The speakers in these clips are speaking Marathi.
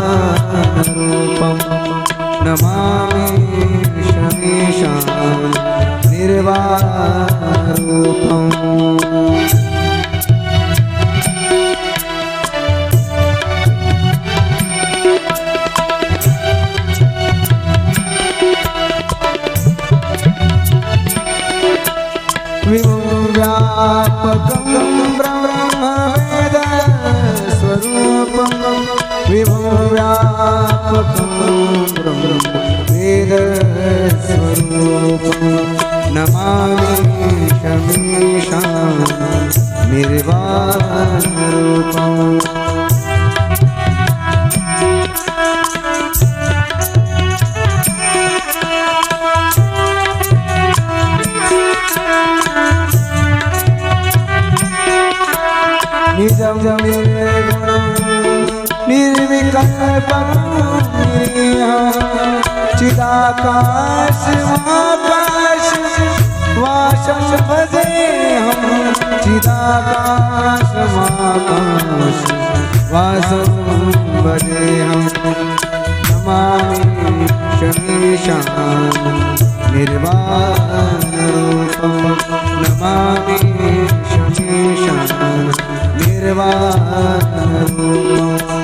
निर्वाणरूपं नमामि शमीशां निर्वाणरूपम्। व्यापकं ब्रह्मवेदस्वरूपं नमामि शमीशां निर्वाणरूपम् निजं निर्गुणं आकाश आकाश वाशम भजे हम चिदाकाश आकाश चिदाकाशमाकाश भजे हम। नमामि शमीशान निर्वाण रूपम। नमामि शमीशान निर्वाण रूपम।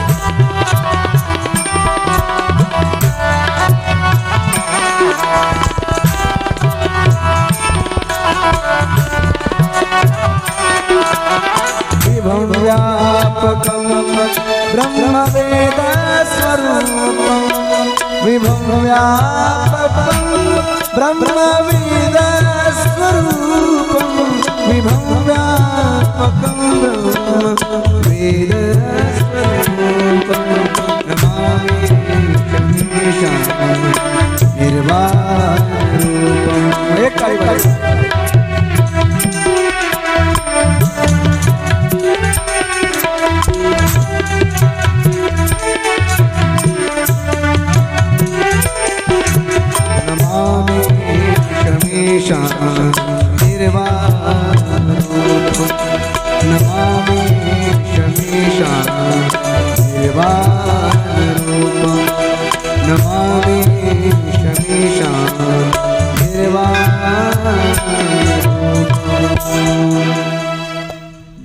ब्रह्मवेदस्वरूपं विभं व्यापकं ब्रह्मवेदस्वरूपं नमामि शमीशां शमीशां निर्वाणरूपं नमामि शमीशां निर्वाणरूपं नमामि शमीशां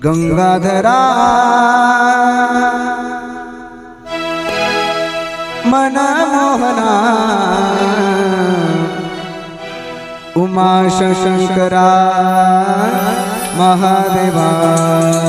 गङ्गाधरा ઉમા શંકરા મહાદેવા.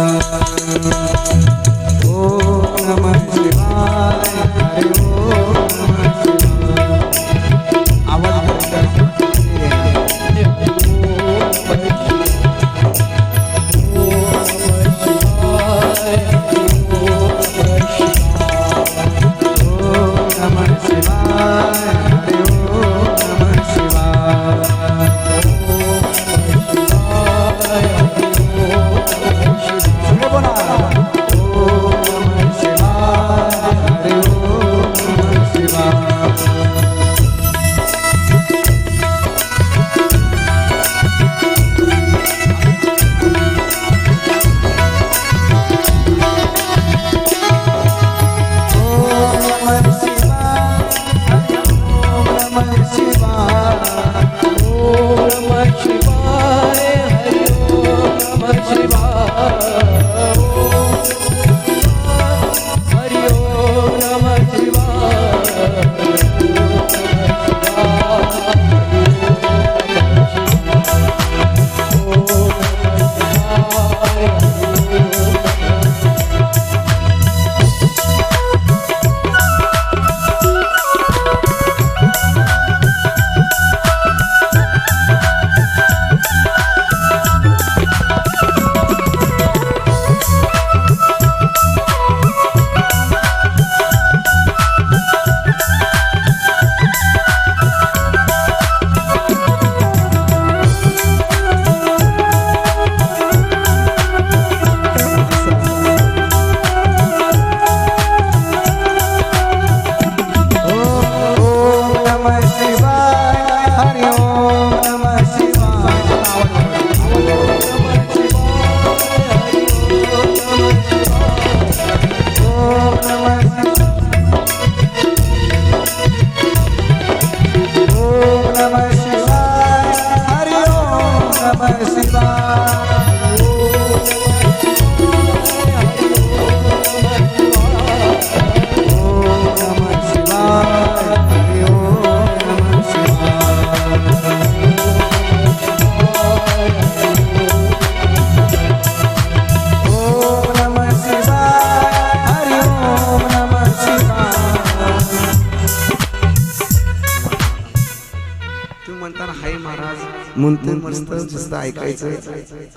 म्हणून मस्त मस्त ऐकायचं.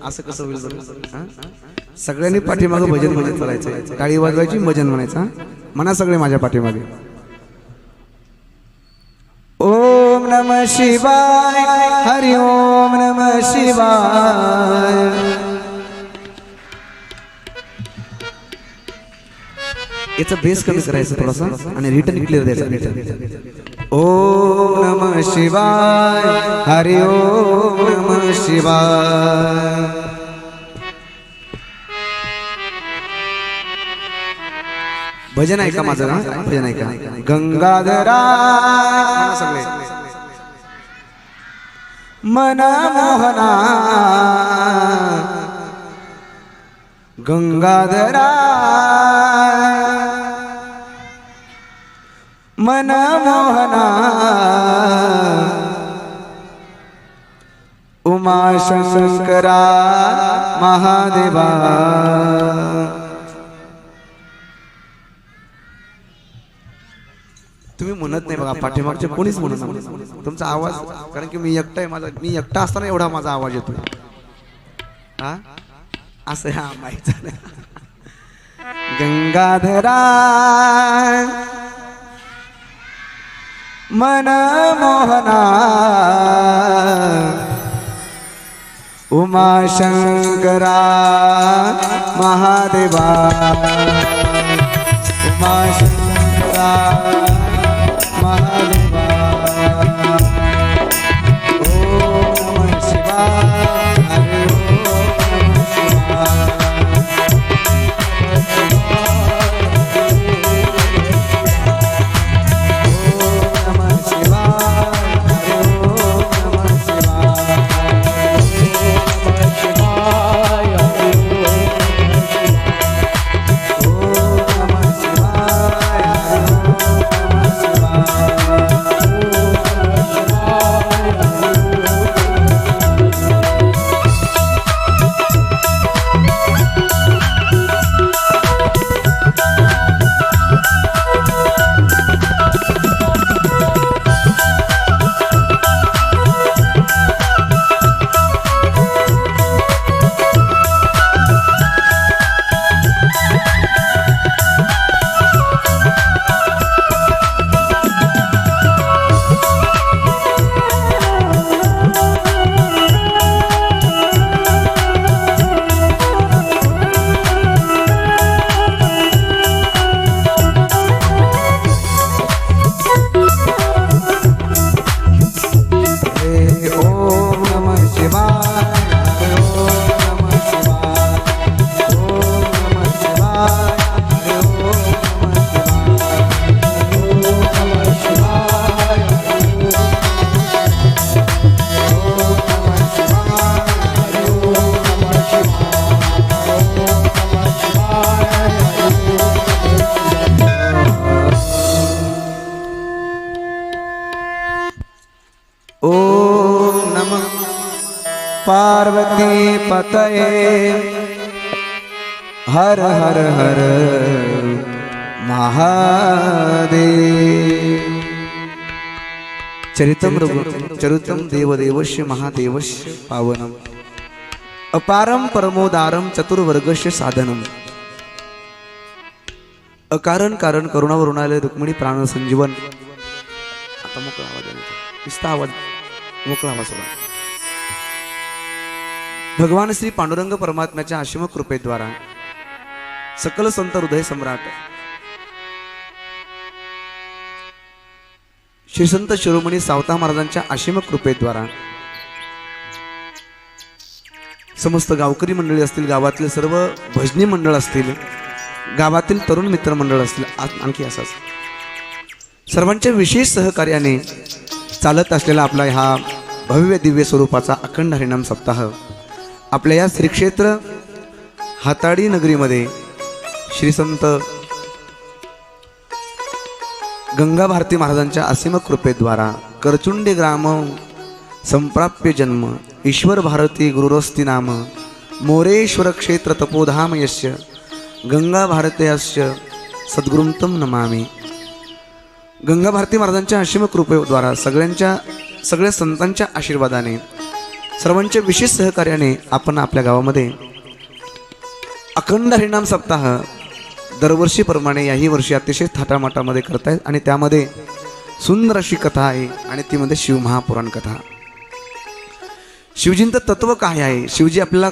असं कसं होईल? सगळ्यांनी पाठीमागं भजन भजन करायचं टाळी वाजवायची भजन म्हणायचं? म्हणा सगळे माझ्या पाठीमागे. ओम नमः शिवाय हरि ओम नमः शिवाय. याचा बेस कमी करायचं थोडासा आणि रिटर्न क्लिअर द्यायचा. ओम नमः शिवाय। हरि ओम नमः शिवाय। भजन ऐका माझं भजन ऐका. गंगाधरा। सगळे. मन मोहना गंगाधरा। मन मोहना। उमाशंकरा महादेवा। तुम्ही म्हणत नाही बघा पाठीमागचे कोणीच म्हणत नाही. तुमचा आवाज कारण की मी एकटा आहे माझा मी एकटा असताना एवढा माझा आवाज येतो हा? असं हा माहीत गंगाधरा मन मोहना. उमाशंकरा महादेवा. उमाशंकरा हर हर हर महादेव। चरितम रघु चरितम देवदेवस्य महादेवस्य पावनम। अपारम परमोदारम चतुर्वर्गस्य साधनम। अकारण कारण करुणावरुणालय रुक्मिणी प्राण संजीवन। आता मोकळा आवाज येण्याचा. नुसता आवाज मोकळा आवाज सोडा. भगवान श्री पांडुरंग परमात्म्याच्या आशिम कृपेद्वारा सकल संत हृदय सम्राट. श्री संत शिरोमणी सावता महाराजांच्या आशिम कृपेद्वारा. समस्त गावकरी मंडळी असतील गावातले सर्व भजनी मंडळ असतील गावातील तरुण मित्र मंडळ असतील आणखी असाच. सर्वांच्या विशेष सहकार्याने चालत असलेला आपला हा भव्य दिव्य स्वरूपाचा अखंड हरिणाम सप्ताह आपल्या या श्रीक्षेत्र हाताडी नगरीमध्ये श्री संत गंगा भारती महाराजांच्या असीम कृपेद्वारा करचुंडी ग्राम संप्राप्य जन्म ईश्वर भारती गुरुरस्ती नाम मोरेश्वर क्षेत्र तपोधाम यस्य गंगा भारतीयस्य सद्गुरुंतम नमामी. गंगा भारती महाराजांच्या असीम कृपेद्वारा सगळ्यांच्या सगळ्या संतांच्या आशीर्वादाने सर्वांच्या विशेष सहकार्याने आपण आपल्या गावामध्ये अखंड हरिणाम सप्ताह दरवर्षीप्रमाणे याही वर्षी अतिशय थाटामाटामध्ये करतायत आणि त्यामध्ये सुंदर अशी कथा आहे आणि ती शिव शिवमहापुराण कथा. शिवजींचं तत्व काय आहे? शिवजी आपल्याला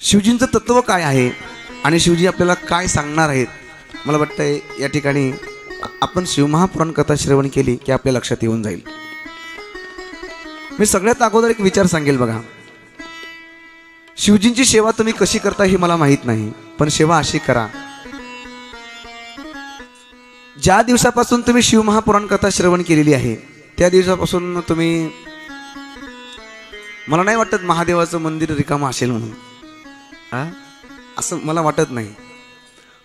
शिवजींचं तत्व काय आहे आणि शिवजी आपल्याला काय सांगणार आहेत? मला वाटतंय या ठिकाणी आपण शिवमहापुराण कथा श्रवण केली की आपल्या लक्षात येऊन जाईल. मी सगळ्यात अगोदर एक विचार सांगेल बघा. शिवजींची सेवा तुम्ही कशी करता हे मला माहीत नाही पण सेवा अशी करा. ज्या दिवसापासून तुम्ही शिवमहापुराण कथा श्रवण केलेली आहे त्या दिवसापासून तुम्ही मला नाही वाटत महादेवाचं मंदिर रिकामं असेल म्हणून. हा? असं मला वाटत नाही.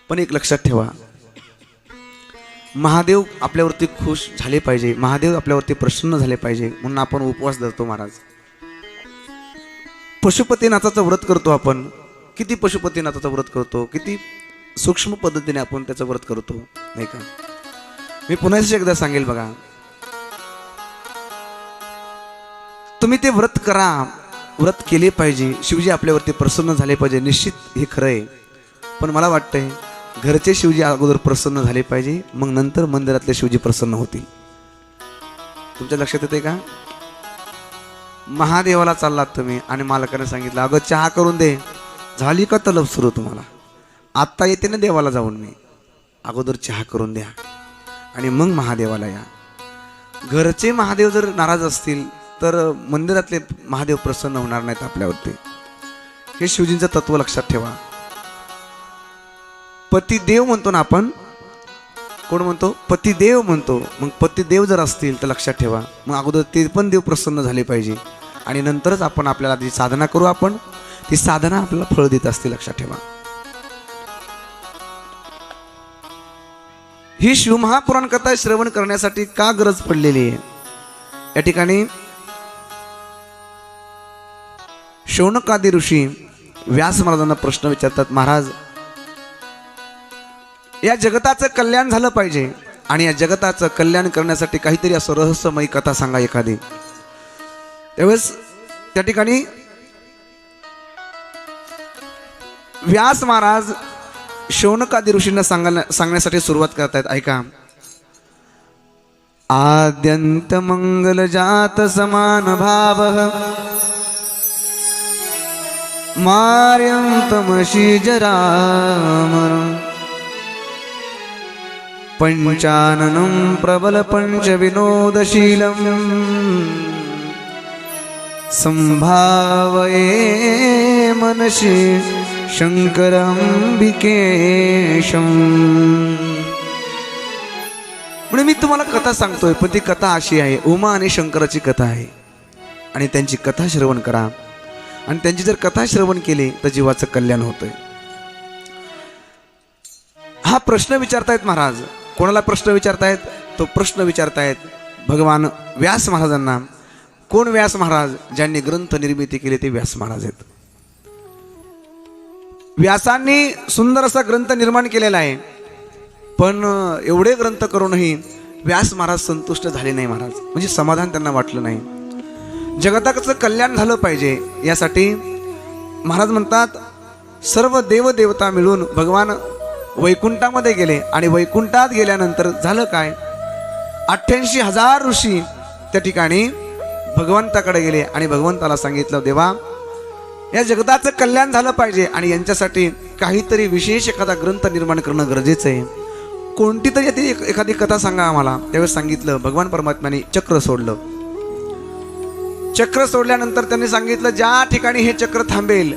पण एक लक्षात ठेवा. महादेव आपल्यावरती खुश झाले पाहिजे महादेव आपल्यावरती प्रसन्न झाले पाहिजे म्हणून आपण उपवास धरतो महाराज. पशुपतीनाथाचं व्रत करतो आपण. किती पशुपतीनाथाचं व्रत करतो? किती सूक्ष्म पद्धतीने आपण त्याचं व्रत करतो नाही का? मी पुन्हा एकदा सांगेल बघा. तुम्ही ते व्रत करा. व्रत केले पाहिजे. शिवजी आपल्यावरती प्रसन्न झाले पाहिजे. निश्चित हे खरं आहे. पण मला वाटतंय घरचे शिवजी अगोदर प्रसन्न झाले पाहिजे. मग नंतर मंदिरातले शिवजी प्रसन्न होतील. तुमच्या लक्षात येते का? महादेवाला चाललात तुम्ही आणि मालकाने सांगितलं अगं चहा करून दे. झाली का तलब सुरू तुम्हाला? आत्ता येते ना देवाला जाऊन मी. अगोदर चहा करून द्या. आणि मग महादेवाला या. घरचे महादेव जर नाराज असतील तर मंदिरातले महादेव प्रसन्न होणार नाहीत आपल्यावरती. हे शिवजींचं तत्व लक्षात ठेवा. पतिदेव म्हणतो ना आपण कोण म्हणतो? पतिदेव म्हणतो. मग पतिदेव जर असतील तर लक्षात ठेवा. मग अगोदर ते पण देव प्रसन्न झाले पाहिजे. आणि नंतरच आपण आपल्याला जी साधना करू आपण ती साधना आपल्याला फळ देत असते लक्षात ठेवा. ही शिवमहापुराण कथा श्रवण करण्यासाठी का गरज पडलेली आहे? या ठिकाणी शौनकादी ऋषी व्यास महाराजांना प्रश्न विचारतात महाराज या जगताचं कल्याण झालं पाहिजे. आणि या जगताचं कल्याण करण्यासाठी काहीतरी असं रहस्यमयी कथा सांगा एखादी. त्यावेळेस त्या ठिकाणी व्यास महाराज शौनकादी ऋषींना सांगायला सांगण्यासाठी सुरुवात करतायत. ऐका. आद्यंत मंगल जात समान भाव मार्यं तमशी जरामर पञ्चाननं प्रबल पञ्चविनोदशीलम्। संभावये मनसि शङ्करम्बिकेशम्। म्हणजे मी तुम्हाला कथा सांगतोय पण ती कथा अशी आहे उमा आणि शंकराची कथा आहे. आणि त्यांची कथा श्रवण करा. आणि त्यांची जर कथा श्रवण केली तर जीवाचं कल्याण होतंय. हा प्रश्न विचारतायत महाराज. कोणाला प्रश्न विचारतायत? तो प्रश्न विचारतायत भगवान व्यास महाराजांना. कोण व्यास महाराज? ज्यांनी ग्रंथ निर्मिती केली ते व्यास महाराज आहेत. व्यासांनी सुंदर असा ग्रंथ निर्माण केलेला आहे. पण एवढे ग्रंथ करूनही व्यास महाराज संतुष्ट झाले नाही महाराज. म्हणजे समाधान त्यांना वाटलं नाही. जगताचं कल्याण झालं पाहिजे यासाठी महाराज म्हणतात सर्व देवदेवता मिळून भगवान वैकुंठामध्ये गेले आणि वैकुंठात गेल्यानंतर झालं काय? अठ्ठ्याऐंशी हजार ऋषी त्या ठिकाणी भगवंताकडे गेले आणि भगवंताला सांगितलं देवा या जगताचं कल्याण झालं पाहिजे आणि यांच्यासाठी काहीतरी विशेष एखादा ग्रंथ निर्माण करणं गरजेचं आहे. कोणती तरी ती एखादी कथा सांगा आम्हाला. त्यावेळेस सांगितलं भगवान परमात्म्याने चक्र सोडलं. चक्र सोडल्यानंतर त्यांनी सांगितलं ज्या ठिकाणी हे चक्र थांबेल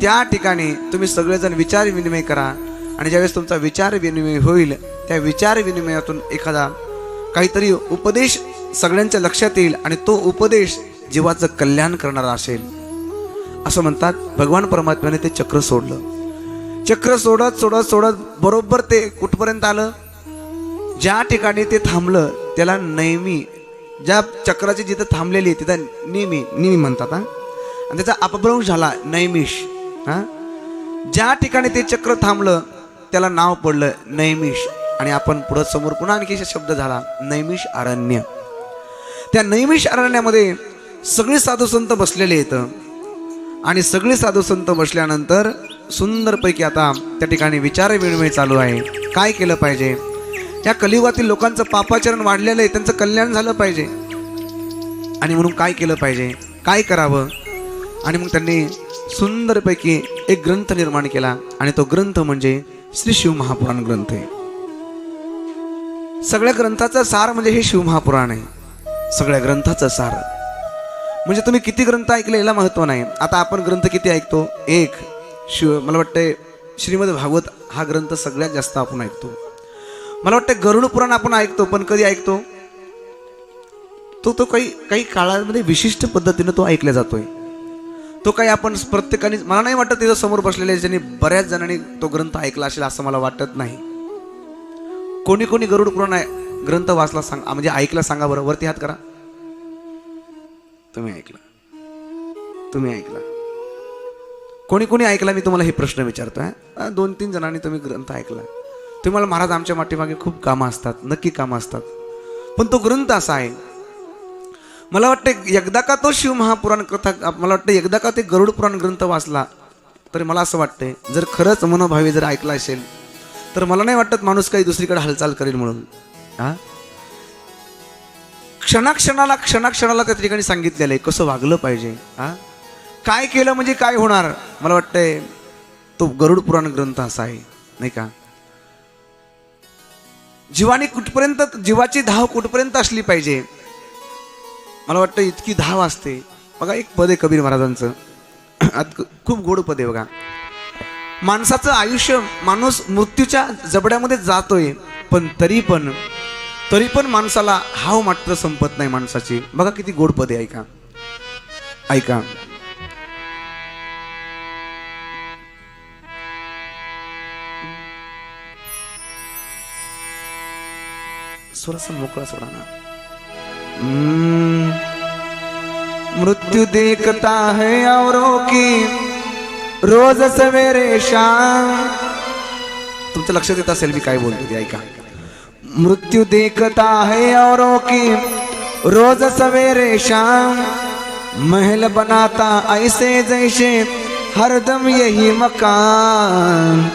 त्या ठिकाणी तुम्ही सगळेजण विचार विनिमय करा. आणि ज्यावेळेस तुमचा विचार विनिमय होईल त्या विचार विनिमयातून एखादा काहीतरी उपदेश सगळ्यांच्या लक्षात येईल आणि तो उपदेश जीवाचं कल्याण करणारा असेल. असं म्हणतात भगवान परमात्म्याने ते चक्र सोडलं. चक्र सोडत सोडत सोडत बरोबर ते कुठपर्यंत आलं? ज्या ठिकाणी ते थांबलं त्याला नेहमी ज्या चक्राची जिथं थांबलेली आहे तिथं नेहमी नेहमी म्हणतात हा? आणि त्याचा अपभ्रंश झाला नैमिष हा? ज्या ठिकाणी ते चक्र थांबलं त्याला नाव पडलं नैमिष. आणि आपण पुढं समोर पुन्हा आणखी शब्द झाला नैमिष अरण्य. त्या नैमिष अरण्यामध्ये सगळे साधू संत बसलेले आहेत. आणि सगळे साधू संत बसल्यानंतर सुंदरपैकी आता त्या ठिकाणी विचार विनिमय चालू आहे. काय केलं पाहिजे? या कलियुगातील लोकांचं पापाचरण वाढलेलं आहे त्यांचं कल्याण झालं पाहिजे. आणि म्हणून काय केलं पाहिजे? काय करावं? आणि मग त्यांनी सुंदरपैकी एक ग्रंथ निर्माण केला आणि तो ग्रंथ म्हणजे श्री शिव महापुराण ग्रंथ आहे. सगळ्या ग्रंथाचा सार म्हणजे हे शिव महापुराण आहे. सगळ्या ग्रंथाचा सार. म्हणजे तुम्ही किती ग्रंथ ऐकले याला महत्त्व नाही. आता आपण ग्रंथ किती ऐकतो? एक. शिव मला वाटतंय श्रीमद भागवत हा ग्रंथ सगळ्यात जास्त आपण ऐकतो. मला वाटतं गरुड पुराण आपण ऐकतो पण कधी ऐकतो? तो तो काही काही काळामध्ये विशिष्ट पद्धतीने तो ऐकला जातोय. तो काही आपण प्रत्येकाने मला नाही वाटत तिथं समोर बसलेल्या ज्यांनी बऱ्याच जणांनी तो ग्रंथ ऐकला असेल असं मला वाटत नाही. कोणी कोणी गरुड पुराण आहे- ग्रंथ वाचला सांगा म्हणजे ऐकला सांगा बरं वरती हात करा. तुम्ही ऐकला. तुम्ही ऐकला. कोणी कोणी ऐकला मी तुम्हाला हे प्रश्न विचारतोय दोन तीन जणांनी तुम्ही ग्रंथ ऐकला. तुम्हाला महाराज आमच्या माठीमागे खूप कामं असतात नक्की कामं असतात. पण तो ग्रंथ असा आहे मला वाटतं एकदा का तो शिव महापुराण कथा मला वाटतं एकदा का ते गरुड पुराण ग्रंथ वाचला तरी मला असं वाटतंय जर खरंच मनोभावी जर ऐकला असेल तर मला नाही वाटत माणूस काही दुसरीकडे हालचाल करेल म्हणून. हा क्षणाक्षणाला क्षणाक्षणाला त्या ठिकाणी सांगितलेलं आहे कसं वागलं पाहिजे. हा काय केलं म्हणजे काय होणार? मला वाटतंय तो गरुड पुराण ग्रंथ असा आहे नाही का? जीवाने कुठपर्यंत जीवाची धाव कुठपर्यंत असली पाहिजे? मला वाटतं इतकी धाव असते. बघा एक पद आहे कबीर महाराजांचं. आत खूप गोड पद आहे बघा. माणसाचं आयुष्य माणूस मृत्यूच्या जबड्यामध्ये जातोय पण तरी पण तरी पण माणसाला हाव मात्र संपत नाही माणसाची. बघा किती गोड पदे ऐका. ऐका. थोडासा मोकळा सोडा ना. हम्म. मृत्यु देखता है औरों की। रोज सवेरे शाम। तुमचं लक्षात येत असेल मी काय बोलतो ते ऐका. मृत्यु देखता है औरों की। रोज सवेरे शाम। महल बनाता ऐसे जैसे हरदम यही मकान।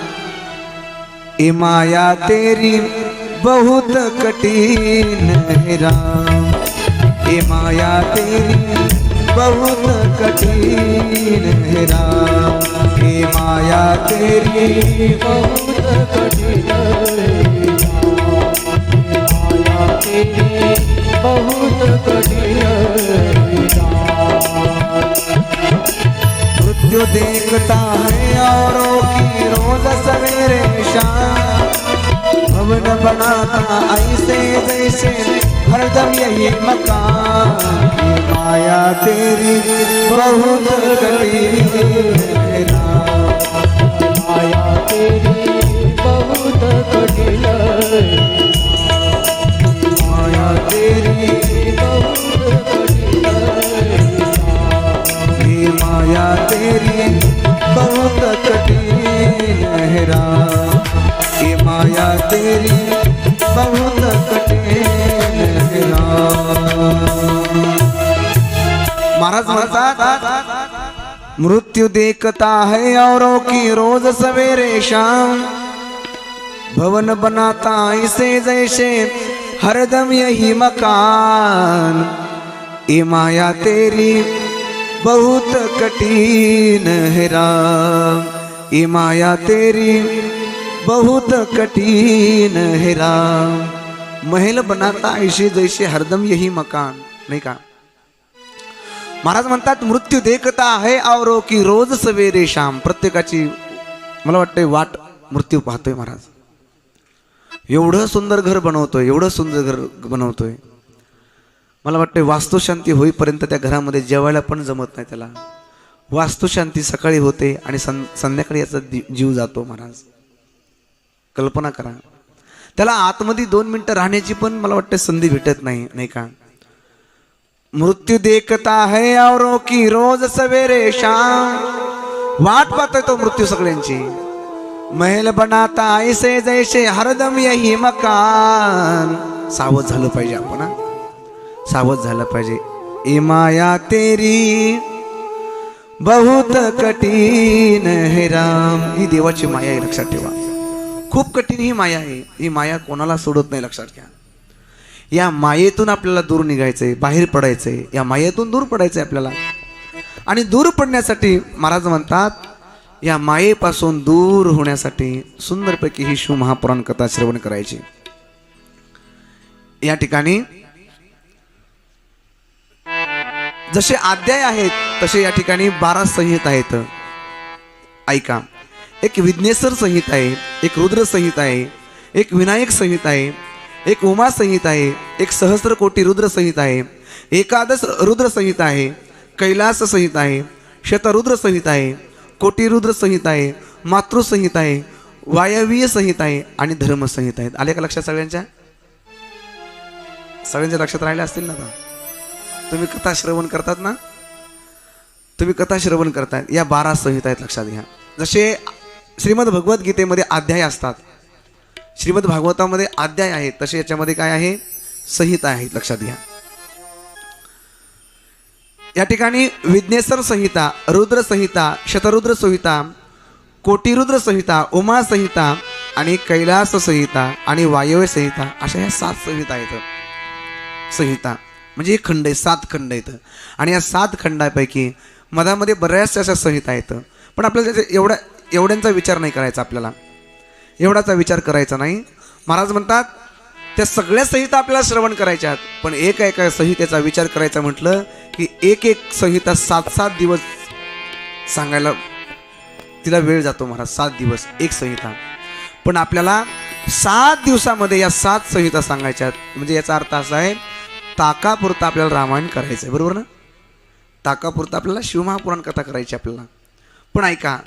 ए माया तेरी बहुत कठिन है राम। ए माया तेरी बहुत कठिन है राम ए माया तेरी बहुत कठिन माया बहुत मृत्यु देखता है औरों की रोज सवेरे शाम। भवन बनाता ऐसे जैसे हरदम यही मकान। माया तेरी बहुत कठिन माया तेरी बहुत कठिन मृत्यु देखता है औरों की रोज सवेरे शाम। भवन बनाता ऐसे जैसे हरदम यही मकान। ये माया तेरी बहुत कठिन है राम। ये माया तेरी बहुत कठीण है राम। महल बनाता ऐसे जैसे हरदम यही मकान नाही का महाराज म्हणतात मृत्यू देखता आहे आवरो की रोज सवेरे शाम. प्रत्येकाची मला वाटतंय वाट मृत्यू पाहतोय महाराज. एवढं सुंदर घर बनवतोय एवढं सुंदर घर बनवतोय. मला वाटतंय वास्तुशांती होईपर्यंत त्या घरामध्ये जेवायला पण जमत नाही त्याला. वास्तुशांती सकाळी होते आणि सं संध्याकाळी याचा जीव जातो महाराज. कल्पना करा. त्याला आतमध्ये दोन मिनटं राहण्याची पण मला वाटतं संधी भेटत नाही नाही का? मृत्यू देखता है औरों की रोज सवेरे शाम। वाट पाहतोय तो मृत्यू सगळ्यांची। महल बनाता ऐसे जैसे हरदम यही मकान। सावध झालं पाहिजे आपण सावध झालं पाहिजे। ए माया तेरी बहुत कठीण है राम। ही देवाची माया आहे लक्षात ठेवा। खूप कठीण ही माया आहे। ही माया कोणाला सोडत नाही लक्षात घ्या। या मायेतून आपल्याला दूर निघायचंय बाहेर पडायचंय या मायेतून दूर पडायचंय आपल्याला. आणि दूर पडण्यासाठी महाराज म्हणतात या मायेपासून दूर होण्यासाठी सुंदरपैकी ही शिव महापुराण कथा श्रवण करायची. या ठिकाणी जसे अध्याय आहेत तसे या ठिकाणी बारा संहिता आहेत. ऐका. एक विघ्नेश्वर संहिता आहे एक रुद्र संहिता आहे एक विनायक संहिता आहे एक उमा संहिता आहे एक सहस्र कोटी रुद्र संहिता आहे एकादश रुद्र संहिता आहे कैलास संहिता आहे शतरुद्र संहिता आहे कोटी रुद्र संहिता आहे मातृसंहिता आहे वायवीय संहिता आहे आणि धर्म संहिता आहेत. आले का लक्षात सगळ्यांच्या? सगळ्यांच्या लक्षात राहिले असतील ना तुम्ही कथा श्रवण करतात ना? तुम्ही कथा श्रवण करतायत या बारा संहिता आहेत लक्षात घ्या. जसे श्रीमद भगवद्गीतेमध्ये अध्याय असतात श्रीमद भागवतामध्ये अध्याय आहेत तसे याच्यामध्ये काय आहे? संहिता आहेत लक्षात घ्या. या ठिकाणी विघ्नेश्वर संहिता रुद्र संहिता शतरुद्र संहिता कोटिरुद्र संहिता उमा संहिता आणि कैलास संहिता आणि वायव्य संहिता अशा ह्या सात संहिता आहेत. संहिता म्हणजे एक खंड आहे सात खंड आहेत. आणि या सात खंडापैकी मधामध्ये बऱ्याचशा अशा संहिता आहेत. पण आपल्याला त्याच्या एवढ्या एवढ्यांचा विचार नाही करायचा आपल्याला. एवढाचा विचार करायचा नाही. महाराज म्हणतात त्या सगळ्या संहिता आपल्याला श्रवण करायच्या आहेत. पण एका एका संहितेचा विचार करायचा म्हटलं की एक एक संहिता सात सात दिवस सांगायला तिला वेळ जातो महाराज सात दिवस एक संहिता. पण आपल्याला सात दिवसामध्ये या सात संहिता सांगायच्या आहेत. म्हणजे याचा अर्थ असा आहे ताकापुरता आपल्याला रामायण करायचं आहे बरोबर ना? ताकापुरता आपल्याला शिवमहापुराण कथा करायची आपल्याला. पण ऐका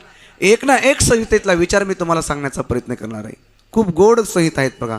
एक ना एक संहितेतला विचार मी तुम्हाला सांगण्याचा प्रयत्न करणार आहे. खूप गोड संहिता आहेत बघा.